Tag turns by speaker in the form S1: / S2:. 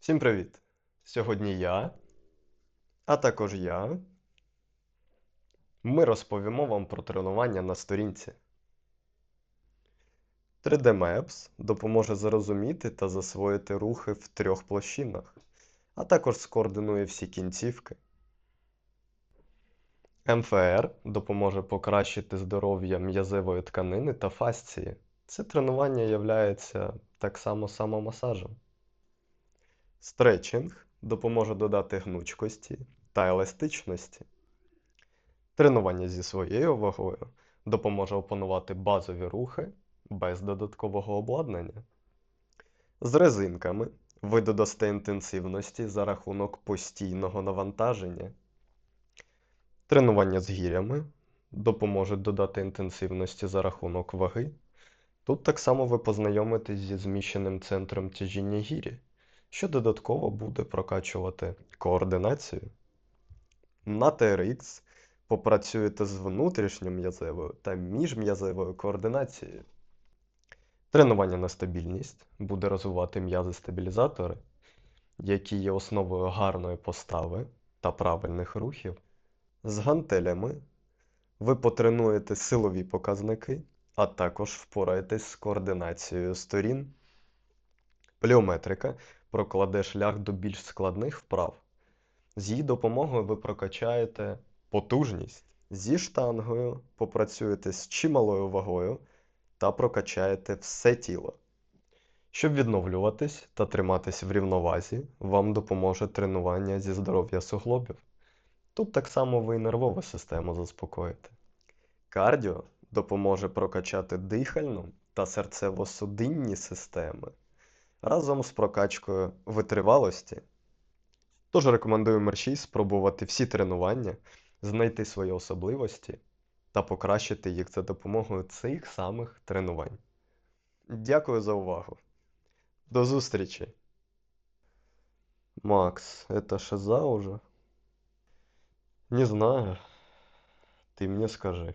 S1: Всім привіт! Сьогодні я, а також я, ми розповімо вам про тренування на сторінці. 3D Maps допоможе зрозуміти та засвоїти рухи в трьох площинах, а також скоординує всі кінцівки. МФР допоможе покращити здоров'я м'язевої тканини та фасції. Це тренування є так само самомасажем. Стретчинг допоможе додати гнучкості та еластичності. Тренування зі своєю вагою допоможе опанувати базові рухи без додаткового обладнання. З резинками ви додасте інтенсивності за рахунок постійного навантаження. Тренування з гірями допоможе додати інтенсивності за рахунок ваги. Тут так само ви познайомитесь зі зміщеним центром тяжіння гірі що додатково буде прокачувати координацію. На TRX попрацюєте з внутрішньом'язевою та міжм'язевою координацією. Тренування на стабільність буде розвивати м'язи-стабілізатори, які є основою гарної постави та правильних рухів. З гантелями ви потренуєте силові показники, а також впораєтесь з координацією сторін. Пліометрика прокладе шлях до більш складних вправ. З її допомогою ви прокачаєте потужність. Зі штангою попрацюєте з чималою вагою та прокачаєте все тіло. Щоб відновлюватись та триматись в рівновазі, вам допоможе тренування зі здоров'я суглобів. Тут так само ви і нервову систему заспокоїте. Кардіо допоможе прокачати дихальну та серцево-судинні системи разом з прокачкою витривалості. Тож рекомендую мерщій спробувати всі тренування, знайти свої особливості та покращити їх за допомогою цих самих тренувань. Дякую за увагу. До зустрічі! Макс, это шиза уже? Не знаю. Ты мне скажи.